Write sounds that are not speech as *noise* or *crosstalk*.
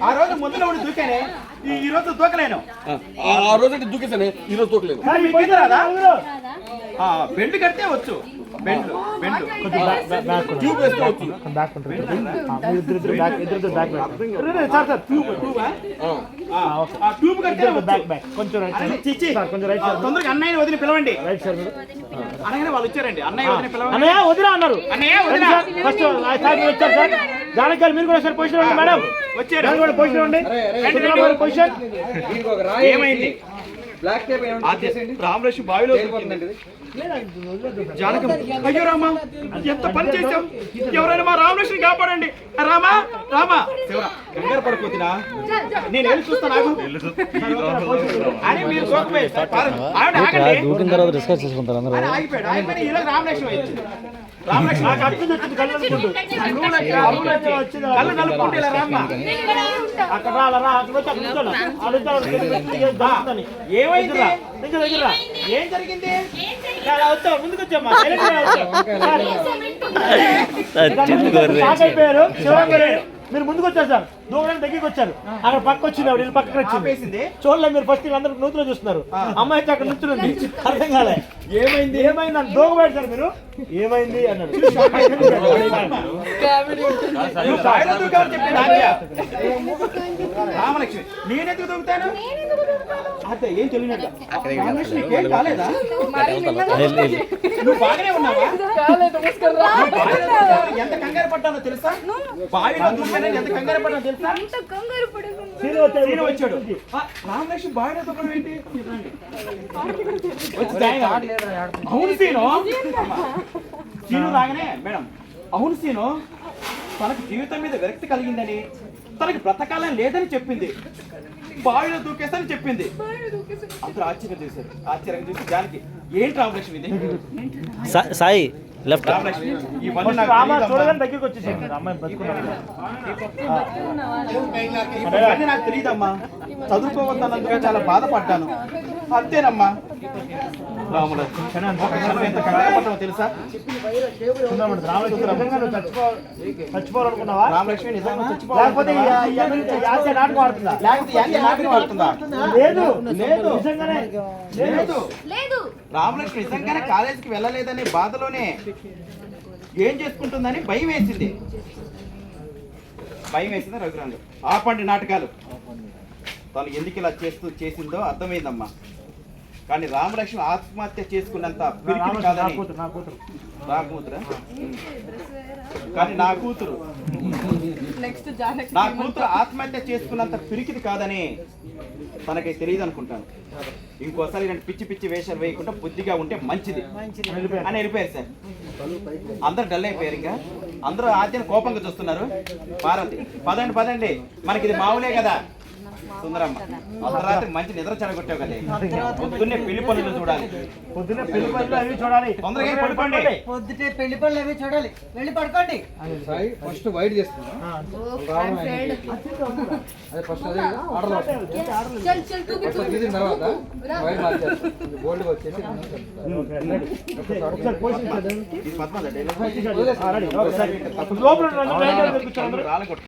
ఆ రోజు ముందులో ఉండి దూకానే? ఈ రోజు దూకలేను. ఆ ఆ రోజు అంటే దూకేసానే ఈ రోజు ఆ, బెండ్ కడితే వచ్చు. Bend bend. ట్యూబ్ వేస్తే వచ్చు. ఆ. ఆ? ట్యూబ్ కడితే వచ్చు. కొంచెం రైట్ అరే, చిచ్చి. కొంచెం రైట్ తొందరగా అన్నయ్యని వదిలి పిలవండి. రైట్ సార్ అనగానే వాళ్ళు వచ్చారండి. అన్నయ్య వదిలి పిలవండి. అన్నయ్య వదిరా అన్నారు. అన్నయ్య ఫస్ట్ వచ్చారు సార్. జానకి గారు మీరు కూడా సార్ పొజిషన్ ఉండండి మేడం. వచ్చారు కూడా పొజిషన్ ఉండండి. పొజిషన్ ఏమైంది? బ్లాక్ టేప్ రామలక్ష్మి బావిలో జానకం. అయ్యో రామా ఎంత పని చేశాం. ఎవరైనా మా రామలక్ష్మి కాపాడండి. రామా రామా. శివరా కంగారు పడిపోతున్నా. నేను వెళ్ళి చూస్తా నాకు. అని మీరు సోకపోయి ఆవిడ ఆగండి దూకిన తర్వాత డిస్కస్ చేసుకుంటారు అందరూ. ఆయన ఆగిపోయాడు ఈరోజు రామలక్ష్మి ఏమైంది? దగ్గర దగ్గర. ఏం జరిగింది? ముందుకు వచ్చామ్మా అయిపోయారు. మీరు ముందుకు వచ్చారు సార్. దూరం దగ్గరికి వచ్చారు. అక్కడ పక్క వచ్చింది ఆవిడ పక్కన వచ్చింది. ఆపేసింది. చూడలే మీరు ఫస్ట్ అందరూ నూతులో చూస్తున్నారు. అమ్మాయి అయితే అక్కడ నుంచి అర్థం కాలే. ఏమైంది? ఏమైంది? అని దూగబెట్టి సార్ మీరు? ఏమైంది అన్నాడు. రామలక్ష్మి నేనెందుకు దూకుతాను అదే ఏం తెలియనట్టు. రామలక్ష్మి ఏం కాలేదా? నువ్వు బాగానే ఉన్నావా? ఎంత కంగారు పడ్డానో తెలుసా? బావిలో దూకానని ఎంత కంగారు పడ్డానో తెలుసా? సీను వచ్చాడు. రామలక్ష్మి బావిలో దూకడం ఏంటి. అవును సీను. *laughs* సీను రాగానే మేడం అవును సీను తనకు జీవితం మీద విరక్తి కలిగిందని తనకి బ్రతకాలని లేదని చెప్పింది. బావిలో దూకేస్తానని చెప్పింది. అందరూ ఆశ్చర్యం చూశారు. ఆశ్చర్యం చూసి జానికి ఏంటి రామలక్ష్మి ఇది? సాయి లెఫ్ట్. దగ్గరికి వచ్చేసాడు నాకు తెలియదమ్మా చదువుకోవద్దన్నందుకే చాలా బాధపడ్డాను. అంతేనమ్మా. రామలక్ష్మి ఒక క్షణం ఎంత తెలుసా? చచ్చిపోవాలనుకున్నావా? రామలక్ష్మి నిజంగా లేకపోతే నాటకం ఆడుతుందా? లేకపోతే నాటకం ఆడుతుందా? లేదు లేదు. నిజంగానే లేదు. లేదు. రామలక్ష్మి నిజంగానే కాలేజీకి వెళ్ళలేదనే బాధలోనే ఏం చేసుకుంటుందని భయం వేసింది. భయం వేసింది రఘురాండు ఆపండి నాటకాలు. తను ఎందుకు ఇలా చేస్తూ చేసిందో అర్థమైందమ్మా. కానీ రామలక్ష్మి ఆత్మహత్య చేసుకున్నంత నా కూతురు కానీ నా కూతురు. నా కూతురు ఆత్మహత్య చేసుకున్నంత పిరికిది కాదని తనకి తెలియదు అనుకుంటాను ఇంకోసారి ఇలాంటి పిచ్చి పిచ్చి వేషాలు వేయకుండా బుద్ధిగా ఉంటే మంచిది. అని వెళ్ళిపోయారు. సార్. అందరు డల్ అయిపోయారు ఇంకా. అందరూ ఆద్యను కోపంగా చూస్తున్నారు. పార్వతి పదండి పదండి. మనకి ఇది మామూలే కదా. సుందరమ్మ అర్ధరాత్రి మంచి నిద్ర చెడగొట్టావు కదా. పొద్దున్నే పెళ్ళి పనులు చూడాలి. పొద్దున్నే పెళ్ళి పనులు అవి చూడాలి. తొందరగా పడుకోండి. పొద్దుటే పెళ్ళి పనులు అవి చూడాలి. వెళ్ళి పడుకోండి. సాయి ఫస్ట్ వైట్ చేస్తున్నా అదే ఫస్ట్ అదే ఆర్డర్ అవుతుంది తర్వాత వైట్ గోల్డ్ వచ్చేసి లోపల. రాలగొట్టు